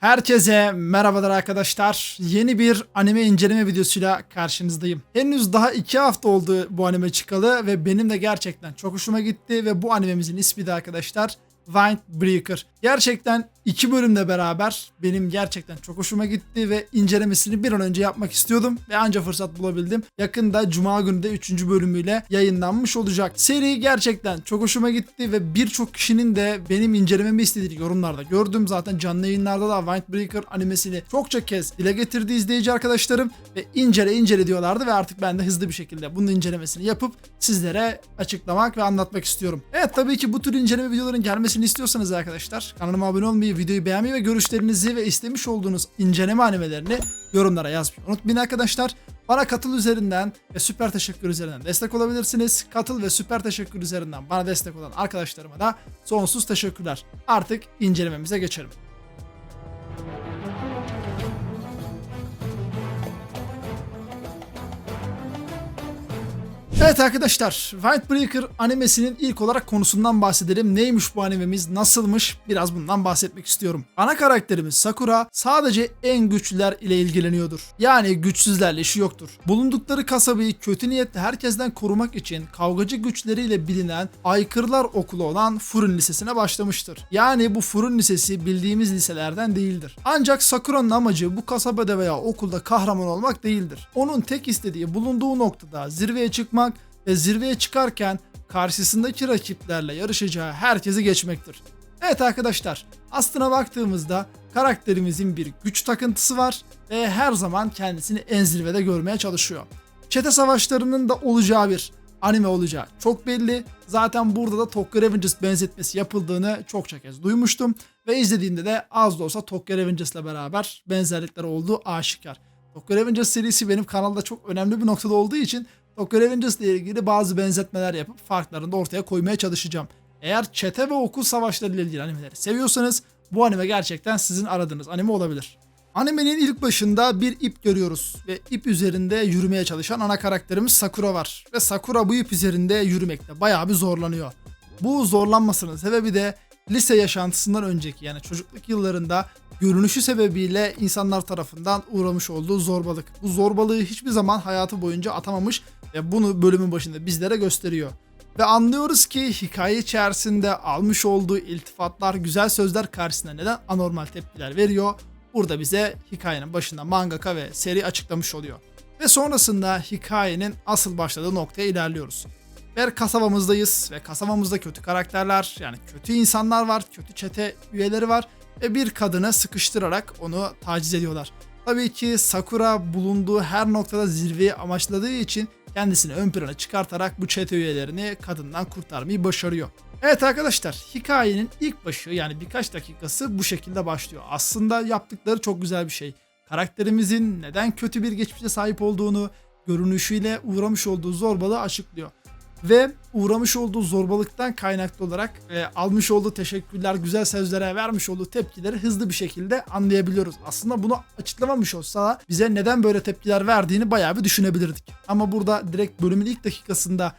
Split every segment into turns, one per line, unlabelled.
Herkese merhabalar arkadaşlar. Yeni bir anime inceleme videosuyla karşınızdayım. Henüz daha 2 hafta oldu bu anime çıkalı ve benim de gerçekten çok hoşuma gitti ve bu animemizin ismi de arkadaşlar Windbreaker. Gerçekten iki bölümle beraber benim gerçekten çok hoşuma gitti ve incelemesini bir an önce yapmak istiyordum ve anca fırsat bulabildim. Yakında Cuma günü de 3. bölümüyle yayınlanmış olacak. Seri gerçekten çok hoşuma gitti ve birçok kişinin de benim incelememi istediği yorumlarda gördüm. Zaten canlı yayınlarda da Windbreaker animesini çokça kez dile getirdi izleyici arkadaşlarım ve incele incele diyorlardı ve artık ben de hızlı bir şekilde bunun incelemesini yapıp sizlere açıklamak ve anlatmak istiyorum. Evet tabii ki bu tür inceleme videoların gelmesini istiyorsanız arkadaşlar kanalıma abone olmayı, videoyu beğenmeyi ve görüşlerinizi ve istemiş olduğunuz inceleme animelerini yorumlara yazmayı unutmayın arkadaşlar. Bana katıl üzerinden ve süper teşekkür üzerinden destek olabilirsiniz. Katıl ve süper teşekkür üzerinden bana destek olan arkadaşlarıma da sonsuz teşekkürler. Artık incelememize geçelim. Evet arkadaşlar, Windbreaker animesinin ilk olarak konusundan bahsedelim. Neymiş bu animemiz, nasılmış biraz bundan bahsetmek istiyorum. Ana karakterimiz Sakura sadece en güçlüler ile ilgileniyordur. Yani güçsüzlerle işi yoktur. Bulundukları kasabayı kötü niyetli herkesten korumak için kavgacı güçleriyle bilinen aykırılar okulu olan Furun Lisesi'ne başlamıştır. Yani bu Furun Lisesi bildiğimiz liselerden değildir. Ancak Sakura'nın amacı bu kasabada veya okulda kahraman olmak değildir. Onun tek istediği bulunduğu noktada zirveye çıkmak ve zirveye çıkarken karşısındaki rakiplerle yarışacağı herkesi geçmektir. Evet arkadaşlar, aslına baktığımızda karakterimizin bir güç takıntısı var ve her zaman kendisini en zirvede görmeye çalışıyor. Çete savaşlarının da olacağı bir anime olacağı çok belli. Zaten burada da Tokyo Revengers benzetmesi yapıldığını çokça kez duymuştum. Ve izlediğimde de az da olsa Tokyo Revengers'la beraber benzerlikler olduğu aşikar. Tokyo Revengers serisi benim kanalda çok önemli bir noktada olduğu için Tokyo Revengers ile ilgili bazı benzetmeler yapıp farklarını da ortaya koymaya çalışacağım. Eğer çete ve okul savaşları ile ilgili animeleri seviyorsanız bu anime gerçekten sizin aradığınız anime olabilir. Animenin ilk başında bir ip görüyoruz ve ip üzerinde yürümeye çalışan ana karakterimiz Sakura var. Ve Sakura bu ip üzerinde yürümekte bayağı bir zorlanıyor. Bu zorlanmasının sebebi de lise yaşantısından önceki yani çocukluk yıllarında görünüşü sebebiyle insanlar tarafından uğramış olduğu zorbalık. Bu zorbalığı hiçbir zaman hayatı boyunca atamamış ve bunu bölümün başında bizlere gösteriyor. Ve anlıyoruz ki hikaye içerisinde almış olduğu iltifatlar, güzel sözler karşısında neden anormal tepkiler veriyor. Burada bize hikayenin başında mangaka ve seri açıklamış oluyor. Ve sonrasında hikayenin asıl başladığı noktaya ilerliyoruz. Ve kasabamızdayız ve kasabamızda kötü karakterler yani kötü insanlar var, kötü çete üyeleri var ve bir kadını sıkıştırarak onu taciz ediyorlar. Tabii ki Sakura bulunduğu her noktada zirveyi amaçladığı için kendisini ön plana çıkartarak bu çete üyelerini kadından kurtarmayı başarıyor. Evet arkadaşlar hikayenin ilk başı yani birkaç dakikası bu şekilde başlıyor. Aslında yaptıkları çok güzel bir şey. Karakterimizin neden kötü bir geçmişe sahip olduğunu, görünüşüyle uğramış olduğu zorbalığı açıklıyor ve uğramış olduğu zorbalıktan kaynaklı olarak e, almış olduğu teşekkürler, güzel sözlere vermiş olduğu tepkileri hızlı bir şekilde anlayabiliyoruz. Aslında bunu açıklamamış olsa bize neden böyle tepkiler verdiğini bayağı bir düşünebilirdik. Ama burada direkt bölümün ilk dakikasında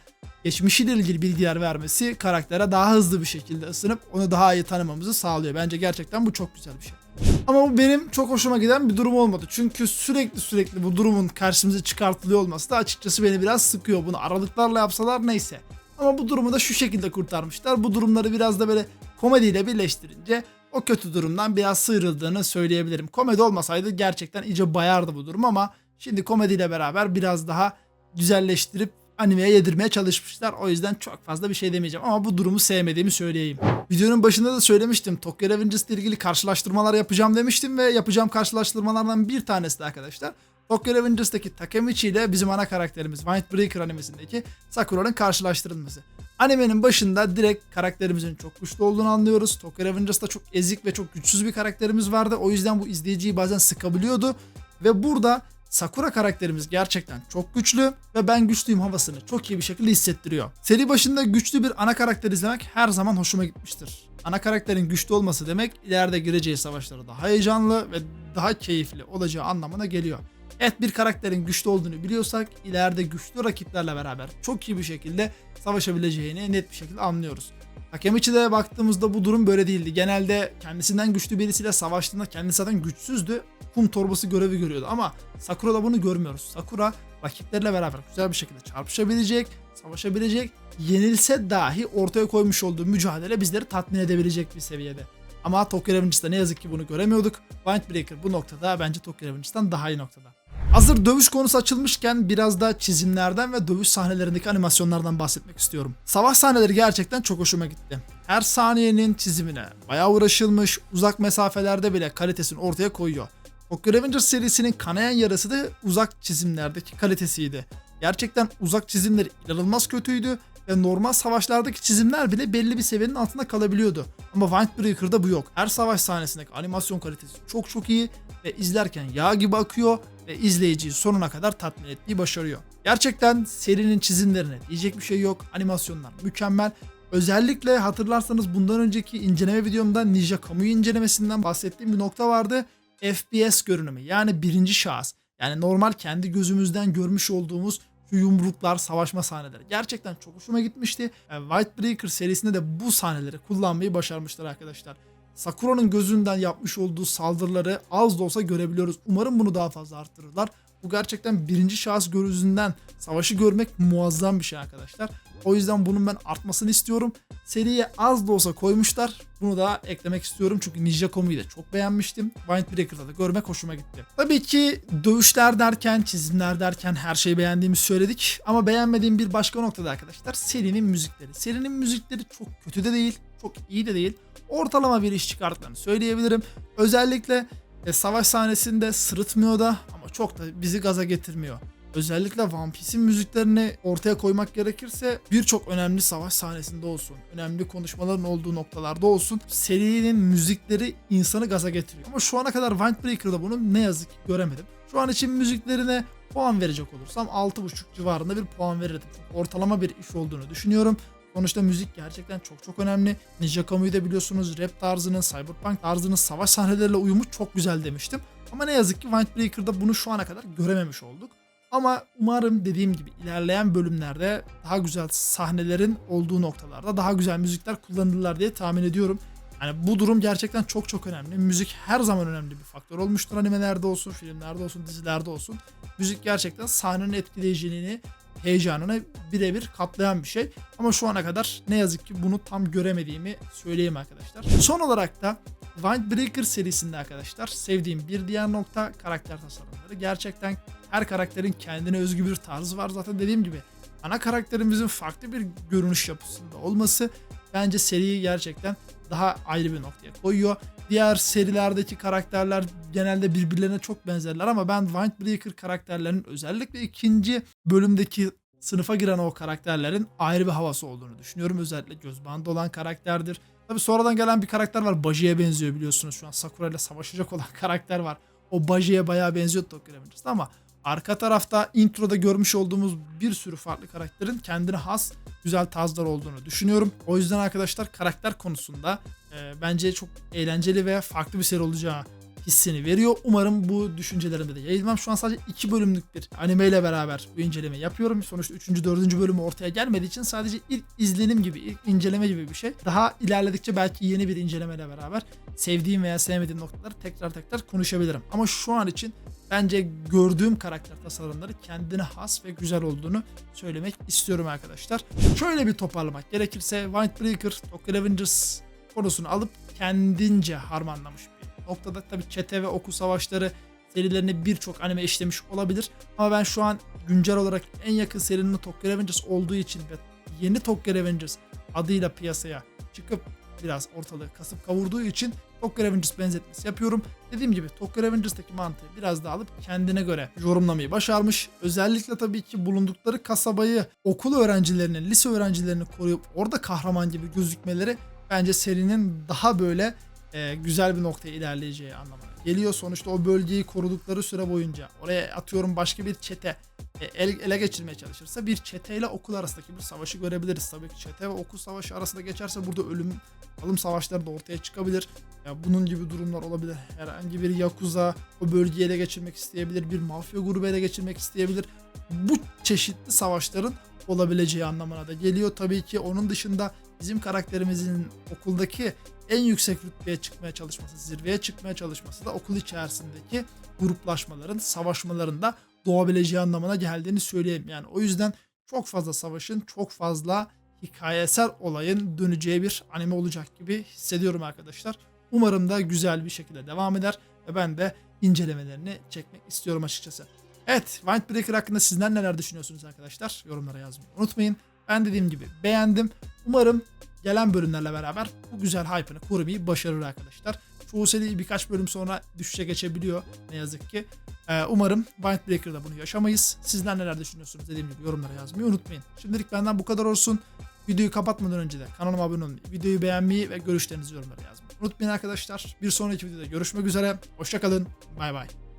geçmişiyle ilgili bilgiler vermesi karaktere daha hızlı bir şekilde ısınıp onu daha iyi tanımamızı sağlıyor. Bence gerçekten bu çok güzel bir şey. Ama bu benim çok hoşuma giden bir durum olmadı. Çünkü sürekli sürekli bu durumun karşımıza çıkartılıyor olması da açıkçası beni biraz sıkıyor. Bunu aralıklarla yapsalar neyse. Ama bu durumu da şu şekilde kurtarmışlar. Bu durumları biraz da böyle komediyle birleştirince o kötü durumdan biraz sıyrıldığını söyleyebilirim. Komedi olmasaydı gerçekten iyice bayardı bu durum ama şimdi komediyle beraber biraz daha güzelleştirip animeye yedirmeye çalışmışlar. O yüzden çok fazla bir şey demeyeceğim ama bu durumu sevmediğimi söyleyeyim. Videonun başında da söylemiştim. Tokyo Revengers ile ilgili karşılaştırmalar yapacağım demiştim ve yapacağım karşılaştırmalardan bir tanesi de arkadaşlar. Tokyo Revengers'daki Takemichi ile bizim ana karakterimiz Windbreaker animesindeki Sakura'nın karşılaştırılması. Animenin başında direkt karakterimizin çok güçlü olduğunu anlıyoruz. Tokyo Revengers'ta çok ezik ve çok güçsüz bir karakterimiz vardı. O yüzden bu izleyiciyi bazen sıkabiliyordu. Ve burada Sakura karakterimiz gerçekten çok güçlü ve ben güçlüyüm havasını çok iyi bir şekilde hissettiriyor. Seri başında güçlü bir ana karakter izlemek her zaman hoşuma gitmiştir. Ana karakterin güçlü olması demek ileride gireceği savaşları daha heyecanlı ve daha keyifli olacağı anlamına geliyor. Evet bir karakterin güçlü olduğunu biliyorsak ileride güçlü rakiplerle beraber çok iyi bir şekilde savaşabileceğini net bir şekilde anlıyoruz. Takemichi'de baktığımızda bu durum böyle değildi. Genelde kendisinden güçlü birisiyle savaştığında kendisi zaten güçsüzdü. Kum torbası görevi görüyordu ama Sakura'da bunu görmüyoruz. Sakura rakipleriyle beraber güzel bir şekilde çarpışabilecek, savaşabilecek, yenilse dahi ortaya koymuş olduğu mücadele bizleri tatmin edebilecek bir seviyede. Ama Tokyo Revengers'da ne yazık ki bunu göremiyorduk. Windbreaker bu noktada bence Tokyo Revengers'tan daha iyi noktada. Hazır dövüş konusu açılmışken biraz da çizimlerden ve dövüş sahnelerindeki animasyonlardan bahsetmek istiyorum. Savaş sahneleri gerçekten çok hoşuma gitti. Her saniyenin çizimine bayağı uğraşılmış, uzak mesafelerde bile kalitesini ortaya koyuyor. Tokyo Revengers serisinin kanayan yarası da uzak çizimlerdeki kalitesiydi. Gerçekten uzak çizimleri inanılmaz kötüydü ve normal savaşlardaki çizimler bile belli bir seviyenin altında kalabiliyordu. Ama Windbreaker'da bu yok. Her savaş sahnesindeki animasyon kalitesi çok çok iyi ve izlerken yağ gibi akıyor ve izleyiciyi sonuna kadar tatmin ettiği başarıyor. Gerçekten serinin çizimlerine diyecek bir şey yok. Animasyonlar mükemmel. Özellikle hatırlarsanız bundan önceki inceleme videomda Ninja Kamuy incelemesinden bahsettiğim bir nokta vardı. FPS görünümü yani birinci şahıs. Yani normal kendi gözümüzden görmüş olduğumuz şu yumruklar, savaşma sahneleri. Gerçekten çok hoşuma gitmişti. Yani Whitebreaker serisinde de bu sahneleri kullanmayı başarmışlar arkadaşlar. Sakura'nın gözünden yapmış olduğu saldırıları az da olsa görebiliyoruz. Umarım bunu daha fazla arttırırlar. Bu gerçekten birinci şahıs gözünden savaşı görmek muazzam bir şey arkadaşlar. O yüzden bunun ben artmasını istiyorum. Seriye az da olsa koymuşlar. Bunu da eklemek istiyorum çünkü Ninja Komu'yu da çok beğenmiştim. Windbreaker'da da görmek hoşuma gitti. Tabii ki dövüşler derken, çizimler derken her şeyi beğendiğimizi söyledik. Ama beğenmediğim bir başka noktada arkadaşlar serinin müzikleri. Serinin müzikleri çok kötü de değil, çok iyi de değil. Ortalama bir iş çıkarttıklarını söyleyebilirim. Özellikle e, savaş sahnesinde sırıtmıyor da ama çok da bizi gaza getirmiyor. Özellikle One Piece'in müziklerini ortaya koymak gerekirse birçok önemli savaş sahnesinde olsun, önemli konuşmaların olduğu noktalarda olsun serinin müzikleri insanı gaza getiriyor. Ama şu ana kadar Windbreaker'da bunu ne yazık ki göremedim. Şu an için müziklerine puan verecek olursam 6.5 civarında bir puan verirdim. Ortalama bir iş olduğunu düşünüyorum. Sonuçta müzik gerçekten çok çok önemli. Ninja Kamu'yu da biliyorsunuz rap tarzının, cyberpunk tarzının savaş sahneleriyle uyumu çok güzel demiştim. Ama ne yazık ki Windbreaker'da bunu şu ana kadar görememiş olduk. Ama umarım dediğim gibi ilerleyen bölümlerde daha güzel sahnelerin olduğu noktalarda daha güzel müzikler kullanırlar diye tahmin ediyorum. Yani bu durum gerçekten çok çok önemli. Müzik her zaman önemli bir faktör olmuştur. Animelerde olsun, filmlerde olsun, dizilerde olsun. Müzik gerçekten sahnenin etkileyiciliğini, heyecanını birebir katlayan bir şey. Ama şu ana kadar ne yazık ki bunu tam göremediğimi söyleyeyim arkadaşlar. Son olarak da Windbreaker serisinde arkadaşlar sevdiğim bir diğer nokta karakter tasarımları. Gerçekten her karakterin kendine özgü bir tarzı var. Zaten dediğim gibi ana karakterimizin farklı bir görünüş yapısında olması bence seriyi gerçekten daha ayrı bir noktaya koyuyor. Diğer serilerdeki karakterler genelde birbirlerine çok benzerler ama ben Windbreaker karakterlerinin özellikle ikinci bölümdeki sınıfa giren o karakterlerin ayrı bir havası olduğunu düşünüyorum. Özellikle göz bandı olan karakterdir. Tabi sonradan gelen bir karakter var. Baji'ye benziyor biliyorsunuz şu an. Sakura ile savaşacak olan karakter var. O Baji'ye bayağı benziyor Tokyo Revengers'da ama arka tarafta introda görmüş olduğumuz bir sürü farklı karakterin kendine has güzel tarzlar olduğunu düşünüyorum. O yüzden arkadaşlar karakter konusunda e, bence çok eğlenceli ve farklı bir seri olacağı hissini veriyor. Umarım bu düşüncelerimi de yayılmam. Şu an sadece iki bölümlük bir anime ile beraber bu inceleme yapıyorum. Sonuçta 3. 4. bölümü ortaya gelmediği için sadece ilk izlenim gibi, ilk inceleme gibi bir şey. Daha ilerledikçe belki yeni bir incelemeyle beraber sevdiğim veya sevmediğim noktaları tekrar tekrar konuşabilirim. Ama şu an için bence gördüğüm karakter tasarımları kendine has ve güzel olduğunu söylemek istiyorum arkadaşlar. Şöyle bir toparlamak gerekirse Windbreaker, Tokyo Revengers konusunu alıp kendince harmanlamış bir noktada. Tabi çete ve oku savaşları serilerine birçok anime işlemiş olabilir. Ama ben şu an güncel olarak en yakın serinin Tokyo Revengers olduğu için ve yeni Tokyo Revengers adıyla piyasaya çıkıp biraz ortalığı kasıp kavurduğu için Tokyo Revengers benzetmesi yapıyorum. Dediğim gibi Tokyo Revengers'taki mantığı biraz daha alıp kendine göre yorumlamayı başarmış. Özellikle tabii ki bulundukları kasabayı okul öğrencilerinin, lise öğrencilerini koruyup orada kahraman gibi gözükmeleri bence serinin daha böyle e, güzel bir noktaya ilerleyeceği anlamına geliyor. Sonuçta o bölgeyi korudukları süre boyunca oraya atıyorum başka bir çete e, ele, ele geçirmeye çalışırsa bir çete ile okul arasındaki bir savaşı görebiliriz. Tabii ki çete ve okul savaşı arasında geçerse burada ölüm alım savaşları da ortaya çıkabilir. Ya bunun gibi durumlar olabilir. Herhangi bir yakuza o bölgeyi ele geçirmek isteyebilir. Bir mafya grubu ele geçirmek isteyebilir. Bu çeşitli savaşların olabileceği anlamına da geliyor. Tabii ki onun dışında bizim karakterimizin okuldaki en yüksek rütbeye çıkmaya çalışması, zirveye çıkmaya çalışması da okul içerisindeki gruplaşmaların, savaşmaların da doğabileceği anlamına geldiğini söyleyeyim. Yani o yüzden çok fazla savaşın, çok fazla hikayesel olayın döneceği bir anime olacak gibi hissediyorum arkadaşlar. Umarım da güzel bir şekilde devam eder ve ben de incelemelerini çekmek istiyorum açıkçası. Evet, Windbreaker hakkında sizler neler düşünüyorsunuz arkadaşlar? Yorumlara yazmayı unutmayın. Ben dediğim gibi beğendim. Umarım gelen bölümlerle beraber bu güzel hype'ını korumayı başarır arkadaşlar. Çoğu seri birkaç bölüm sonra düşüşe geçebiliyor ne yazık ki. Ee, umarım Windbreaker'da bunu yaşamayız. Sizler neler düşünüyorsunuz dediğim gibi yorumlara yazmayı unutmayın. Şimdilik benden bu kadar olsun. Videoyu kapatmadan önce de kanalıma abone olmayı, videoyu beğenmeyi ve görüşlerinizi yorumlara yazmayı unutmayın arkadaşlar. Bir sonraki videoda görüşmek üzere. Hoşçakalın. Bay bay.